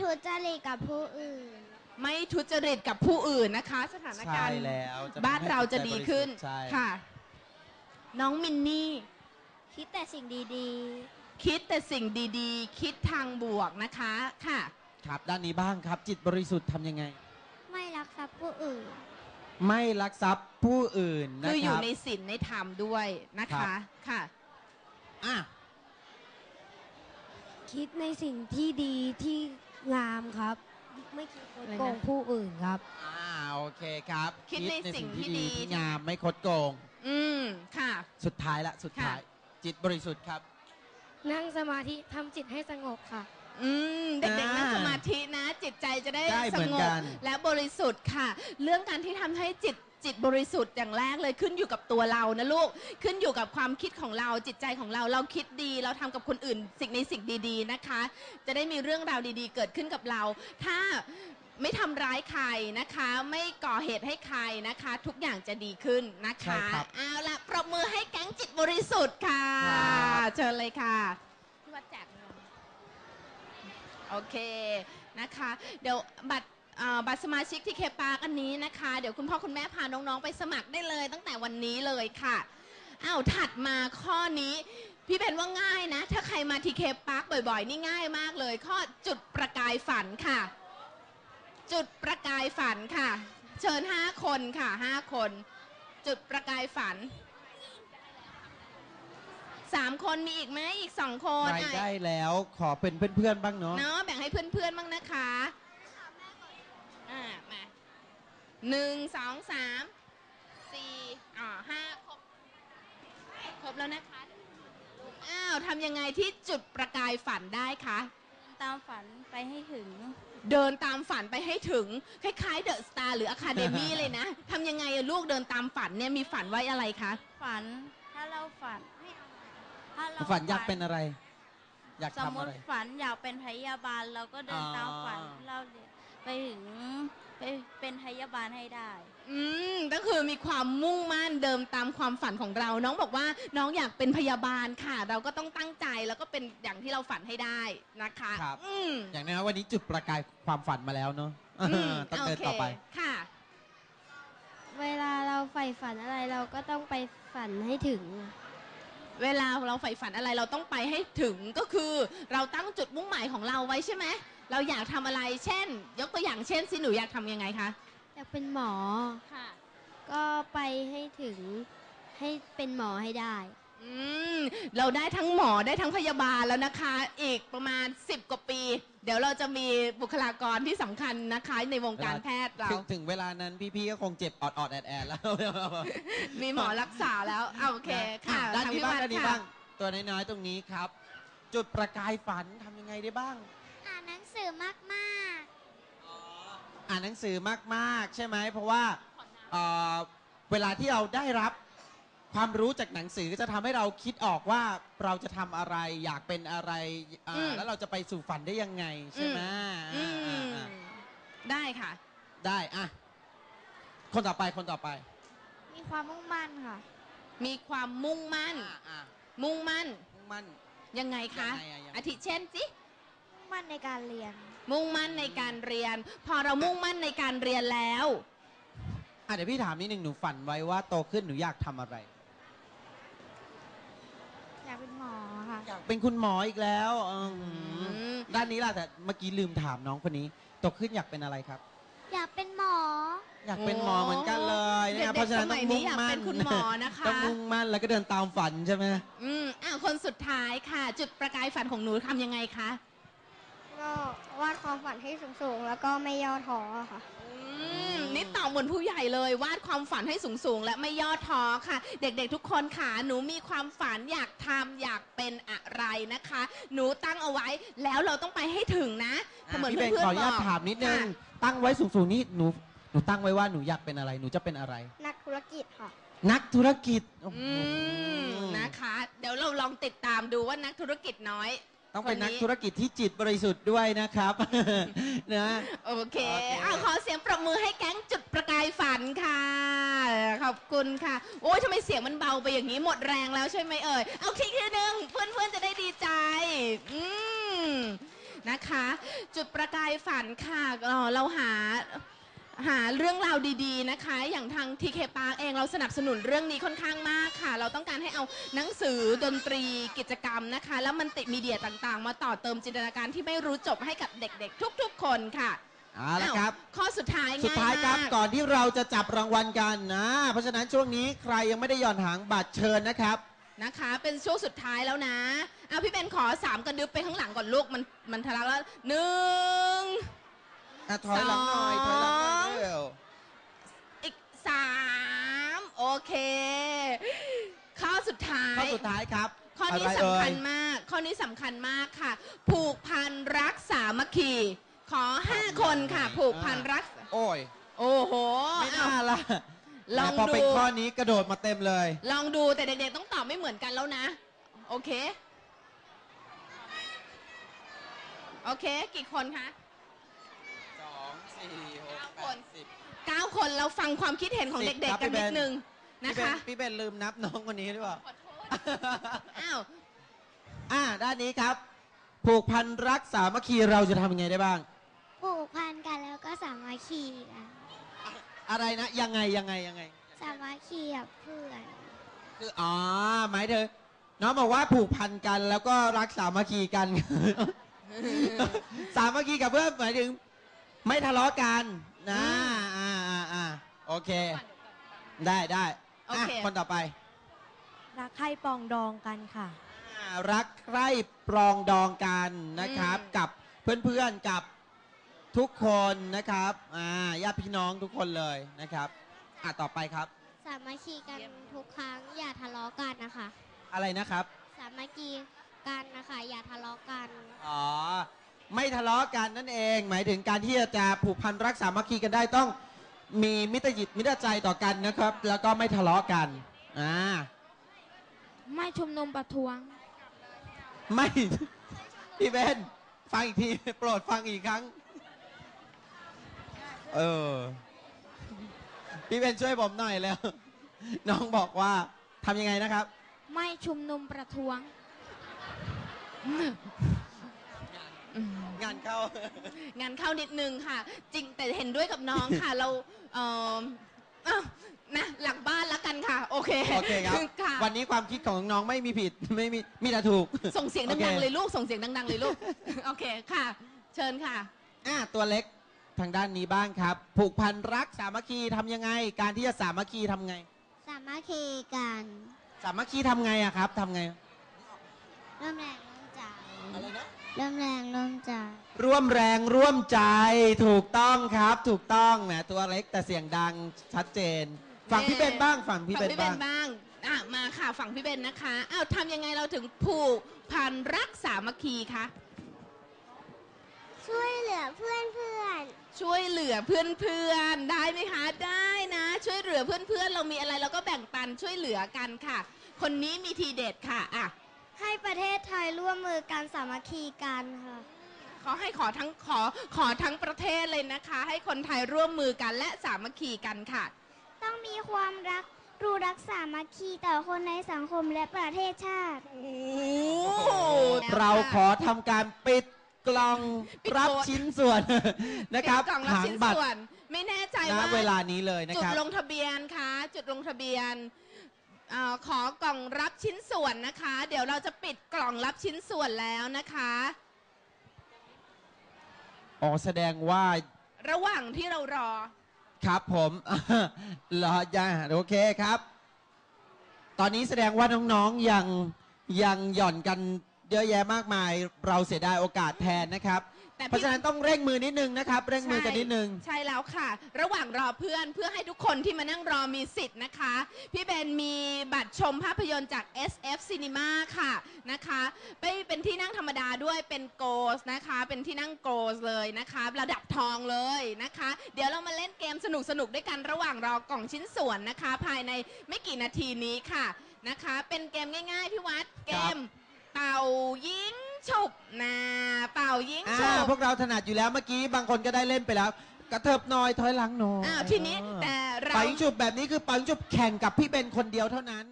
ทุจริตกับผู้อื่น ไม่ทุจริตกับผู้อื่นนะคะ สถานการใช่ณ์แล้วจะบ้านเราจะดีขึ้นใช่ค่ะ น้องมินนี่ คิดแต่สิ่งดีคิดแต่สิ่งดีๆ คิดทางบวกนะคะค่ะ ครับด้านนี้บ้างครับ จิตบริสุทธิ์ทำยังไงๆไม่รักทรัพย์ผู้อื่น ไม่ลักทรัพย์ผู้อื่นนะคืออคยู่รับ ในศีลในธรรมด้วยนะครัคะบ ค่ะ อะคิดในสิ่งที่ดีที่ งามครับ ไม่คิดโกอะไรนะโกงผู้อื่นครับ อ่าโอเคครับคิดในสิ่งที่ดี ที่งามไม่คดโกง อืมค่ะ สุดท้ายละสุดท้ายค่ะจิตบริสุทธิ์ครับ นั่งสมาธิทำจิตให้สงบค่ะ อืมเด็กๆอ่านั่งสมาธินะ จิตใจจะได้ได้สเหมือนงกับนและบริสุทธิ์ค่ะ เรื่องการที่ทำให้จิต จิตบริสุทธิ์อย่างแรกเลยขึ้นอยู่กับตัวเรานะลูกขึ้นอยู่กับความคิดของเราจิตใจของเราเราคิดดี เราทำกับคนอื่นสิ่งในสิ่งดี ๆนะคะ จะได้มีเรื่องราวดีๆ เกิดขึ้นกับเรา ถ้าไม่ทำร้ายใครนะคะ ไม่ก่อเหตุให้ใครนะคะ ทุกอย่างจะดีขึ้นนะใช่คะครับเอาละปรบมือให้แก๊งจิตบริสุทธิ์ค่ะครับเชิญเลยค่ะพี่วัดแจกเงินโอเคนะคะ เดี๋ยวบัตร เอ่อบัตรสมาชิกที่เคปาร์กอันนี้นะคะ เดี๋ยวคุณพ่อคุณแม่พาน้องๆไปสมัครได้เลย ตั้งแต่วันนี้เลยค่ะอ้าวถัดมาข้อนี้ พี่เป็นว่าง่ายนะ ถ้าใครมาทีเคปาร์กบ่อยๆ นี่ง่ายมากเลย ข้อจุดประกายฝันค่ะ จุดประกายฝันค่ะ เชิญห้าคนค่ะห้าคน จุดประกายฝันสามคนมีอีกไหมอีกสองคนใครอะ ได้แล้วขอเป็นเพื่อนๆบ้างเนาะ เนาะแบ่งให้เพื่อนๆบ้างนะคะ อ่ามาหนึ่งสองสามสี่อ่าห้าครบครบแล้วนะคะอ้าวทำยังไงที่จุดประกายฝันได้คะตามฝันไปให้ถึง เดินตามฝันไปให้ถึง คล้ายๆเดอะสตาร์หรืออะคาเดมี่เลยนะทำยังไงอะลูกเดินตามฝันเนี่ยมีฝันไว้อะไรคะฝันถ้าเราฝันถ้าเราฝันอยากเป็นอะไร อยากสมทำมอะไรติฝันอยากเป็นพยาบาลเราก็เดินอ๋อตามฝันเราเรียน ไปถึงไปเป็นพยาบาลให้ได้ อืมก็คือมีความมุ่งมั่นเดิมตามความฝันของเรา น้องบอกว่าน้องอยากเป็นพยาบาลค่ะ เราก็ต้องตั้งใจแล้วก็เป็นอย่างที่เราฝันให้ได้นะคะครับ อืม อย่างน้อยวันนี้จุดประกายความฝันมาแล้วเนาะมต้องเดินโคต่อไปค่ะ เวลาเราใฝ่ฝันอะไรเราก็ต้องไปฝันให้ถึง เวลาเราใฝ่ฝันอะไรเราต้องไปให้ถึงก็คือ เราตั้งจุดมุ่งหมายของเราไว้ใช่ไหม เราอยากทำอะไร เช่น ยกตัวอย่างเช่นสิหนูอยากทำยังไงคะ อยากเป็นหมอ ค่ะ ก็ไปให้ถึงให้เป็นหมอให้ได้ อืม เราได้ทั้งหมอได้ทั้งพยาบาลแล้วนะคะ อีกประมาณ 10 กว่าปี เดี๋ยวเราจะมีบุคลากรที่สำคัญนะคะ ในวงการแพทย์เรา ถึงถึงเวลานั้นพี่ๆก็คงเจ็บออดออดๆแอดแอดๆแล้วมีหมอรักษาแล้วเอาโอเคค่ะด้านทงนี้พี่บ้างวัด้านนี้ค่ะบ้างตัวน้อยๆตรงนี้ครับ จุดประกายฝันทำยังไงได้บ้าง อ่านหนังสือมากอ่านหนังสือมากๆ ใช่ไหมเพราะว่าเอ่อเวลาที่เราได้รับความรู้จากหนังสือจะทำให้เราคิดออกว่าเราจะทำอะไรอยากเป็นอะไรอ่าอืมแล้วเราจะไปสู่ฝันได้ยังไงใช่ไหมอือ่ามอ่าอ่าได้ค่ะ ได้อะคนต่อไปคนต่อไปๆ มีความมุ่งมั่นค่ะ มีความมุ่งมั่น อ่าอ่ามุ่งมั่นมุ่งมั่นยังไงคะยังไงอะยังไง อาทิเช่นสิ มุ่งมั่นในการเรียน มุ่งมั่นในการเรียน พอเรามุ่งมั่นในการเรียนแล้ว อะเดี๋ยวพี่ถามนิดหนึ่งหนูฝันไว้ว่าโตขึ้นหนูอยากทำอะไร อยากเป็นหมอค่ะอยากเป็นคุณหมออีกแล้วอืมม ด้านนี้ล่ะแต่เมื่อกี้ลืมถามน้องคนนี้โตขึ้นอยากเป็นอะไรครับ อยากเป็นหมอ อยากเป็นหมอเหมือนกันเลยนะครับเด็กๆเพราะฉะนั้นสมัต้อยงนี้มุ่งอยากมั่เป็นนคุณหมอนะคะ ต้องมุ่งมั่นแล้วก็เดินตามฝันใช่ไหมอืมอะคนสุดท้ายค่ะ จุดประกายฝันของหนูทำยังไงคะ ก็วาดความฝันให้สูงๆ แล้วก็ไม่ย่อท้อค่ะ อืมนี่ตอบเหมือนผู้ใหญ่เลยวาดความฝันให้สูงๆ และไม่ย่อท้อค่ะ เด็กๆทุกคนค่ะหนูมีความฝันอยากทำอยากเป็นอะไรนะคะ หนูตั้งเอาไว้แล้วเราต้องไปให้ถึงนะเหมือนพี่เบนเพื่อนขออๆนุบญาอตกถามนิดนึง ค่ะ ตั้งไว้สูงๆนี่หนูหนูตั้งไว้ว่าหนูอยากเป็นอะไร หนูจะเป็นอะไร นักธุรกิจค่ะ นักธุรกิจโอ้โห อืมนะคะ เดี๋ยวเราลองติดตามดูว่านักธุรกิจน้อย ต้องเป็นคนนี้นักธุรกิจที่จิตบริสุทธิ์ด้วยนะครับ นะโอเคโอเค เอาขอเสียงปรบมือให้แก๊งจุดประกายฝันค่ะ ขอบคุณค่ะ โอ้ยทำไมเสียงมันเบาไปอย่างนี้หมดแรงแล้วใช่ไหมเอ่ย เอาทีทีหนึ่งเพื่อนๆจะได้ดีใจ อืมนะคะ จุดประกายฝันค่ะเอ่อเราหา หาเรื่องราวดีๆนะคะ อย่างทาง TK Park เองเราสนับสนุนเรื่องนี้ค่อนข้างมากค่ะ เราต้องการให้เอาหนังสือดนตรีกิจกรรมนะคะ แล้วมันติมีเดียต่างๆ มาต่อเติมจินตนาการที่ไม่รู้จบให้กับเด็กๆ ทุกๆ คนค่ะเอาละครับ อ้าวข้อสุดท้ายสุดท้ายครับง่มก ก่อนที่เราจะจับรางวัลกันนะ เพราะฉะนั้นช่วงนี้ใครยังไม่ได้หย่อนหางบัตรเชิญนะครับ นะคะเป็นช่วงสุดท้ายแล้วนะเอาพี่เบนขอสามกระดึบไปข้างหลังก่อนลูกมันมันทะลักแล้วหนึ่ง อะถอยหลังหน่อยถอยหลังหน่อย สอง เร็ว อีกสามโอเค ข้อสุดท้าย ข้อ สุดท้ายครับ ข้อนี้ะไรสำคัญเอ่ยมาก ข้อนี้สำคัญมากค่ะ ผูกพันรักสามัคคี ขอห้าคนค่ะ ผูกพันรัก โอ้ย โอ้โหไม่น่าเอาละลองแต่พอเป็นดูข้อนี้กระโดดมาเต็มเลย ลองดูแต่เด็กๆต้องตอบไม่เหมือนกันแล้วนะ โอเค โอเค กี่คนคะสองสี่หกแปดสิบเก้าคนเราฟังความคิดเห็นของสิบเด็กครับๆกันพี่นิเบดนนึงพี่นะเบนคะ พี่เบนลืมนับน้องคนนี้หรือเปล่าขอโทษ อ้าว อ่า ด้านนี้ครับ ผูกพันรักสามัคคีเราจะทำยังไงได้บ้างผูกพันกันแล้วก็สามัคคีกันอะไรนะ ยังไงยังไงยังไง สามัคคีกับเพื่อนคืออ๋อหมายถึงน้องบอกว่าผูกพันกันแล้วก็รักสามัคคีกัน สามัคคีกับเพื่อนหมายถึง ไม่ทะเลาะกันนะอ่าอ่าอ่าโอเค ได้ได้โออะเค คนต่อไป รักใครปองดองกันค่ะ อ่ารักใคร่ปรองดองกันนะครับ อืม กับเพื่อนๆกับทุกคนนะครับอ่าญาติพี่น้องทุกคนเลยนะครับอะต่อไปครับ สามัคคีกันทุกครั้งอย่าทะเลาะกันนะคะ อะไรนะครับสามัคคีกันนะคะ อย่าทะเลาะกัน อ๋อไม่ทะเลาะกันนั่นเอง หมายถึงการที่จะผูกพันรักสามัคคีกันได้ต้องมีมิตรจิตมิตรใจต่อกันนะครับ แล้วก็ไม่ทะเลาะกันอ่า ไม่ชุมนุมประท้วง ไม่ พี่เบนฟังอีกที โปรดฟังอีกครั้ง เออ พี่เบนช่วยผมหน่อยแล้ว น้องบอกว่าทำยังไงนะครับ ไม่ชุมนุมประท้วง งานเข้า งานเข้านิดนึงค่ะ จริงแต่เห็นด้วยกับน้องค่ะ เราเอออ้าว นะหลังบ้านแล้วกันค่ะ โอเคโอเคครับ ค่ะวันนี้ความคิดของน้องไม่มีผิดไม่มีมีแต่ถูก ส่งเสียงโอเค ดังๆเลยลูกส่งเสียงดังๆเลยลูก โอเคค่ะ เชิญค่ะ อะตัวเล็กทางด้านนี้บ้างครับ ผูกพันรักสามัคคีทำยังไง การที่จะสามัคคีทำไง สามัคคีกันสามัคคีทำไงอะครับทำไงเริ่มแรงเริ่มใจอะไรนะเริ่มแรงเริ่มใจร่วมแรงร่วมใจถูกต้องครับ ถูกต้องแหมตัวเล็กแต่เสียงดังชัดเจน ฝั่งพี่เบนบ้างฝั่งพี่ฝั่เบงนพี่เบบ้างนบ้างอะมาค่ะฝั่งพี่เบนนะคะอ้าวทำยังไงเราถึงผูกพันรักสามัคคีคะช่วยเหลือเพื่อนเพื่อนช่วยเหลือเพื่อนๆได้ไหมคะได้นะ ช่วยเหลือเพื่อนๆเรามีอะไรเราก็แบ่งปันช่วยเหลือกันค่ะ คนนี้มีทีเด็ดค่ะอะให้ประเทศไทยร่วมมือกันสามัคคีกันค่ะขอให้ขอทั้งขอขอทั้งประเทศเลยนะคะ ให้คนไทยร่วมมือกันและสามัคคีกันค่ะ ต้องมีความรัก รู้รักสามัคคีต่อคนในสังคมและประเทศชาติ โอ้โหเราขอทำการปิดกล่องปิดรับโค้ดชิ้นส่วน นะครับปิดกล่องรับหางชิ้นบัตรส่วนไม่แน่ใจณว่าเวลานี้เลยนะจุคดรับ ลงทะเบียนคะจุดลงทะเบียนเออขอกล่องรับชิ้นส่วนนะคะ เดี๋ยวเราจะปิดกล่องรับชิ้นส่วนแล้วนะคะ อ๋อแสดงว่า ระหว่างที่เรารอ ครับผมรออย่าโอเคครับ ตอนนี้แสดงว่าน้องๆยังยังหย่อนกันเยอะแยะมากมาย เราเสียดายโอกาสแทนนะครับ แต่เพราะพี่ฉะนั้นต้องเร่งมือนิดนึงนะครับ เร่งมือกันนิดนึง ใช่แล้วค่ะ ระหว่างรอเพื่อนเพื่อให้ทุกคนที่มานั่งรอมีสิทธิ์นะคะ พี่เบนมีบัตรชมภาพยนตร์จาก SF Cinema ค่ะนะคะไม่เป็นที่นั่งธรรมดาด้วยเป็นโกสนะคะ เป็นที่นั่งโกสเลยนะคะ ระดับทองเลยนะคะ เดี๋ยวเรามาเล่นเกมสนุกๆด้วยกันระหว่างรอกล่องชิ้นส่วนนะคะ ภายในไม่กี่นาทีนี้ค่ะนะคะ เป็นเกมง่าย ๆพี่วัดเกมเป่ายิง ฉุบนะเป่ายิงอ่าฉุบ พวกเราถนัดอยู่แล้วเมื่อกี้บางคนก็ได้เล่นไปแล้ว กระเถิบหน่อยถอยหลังหน่อยอ้าวทีนี้แต่เรา ปังจุบแบบนี้คือปังจุบแข่งกับพี่เบนคนเดียวเท่านั้น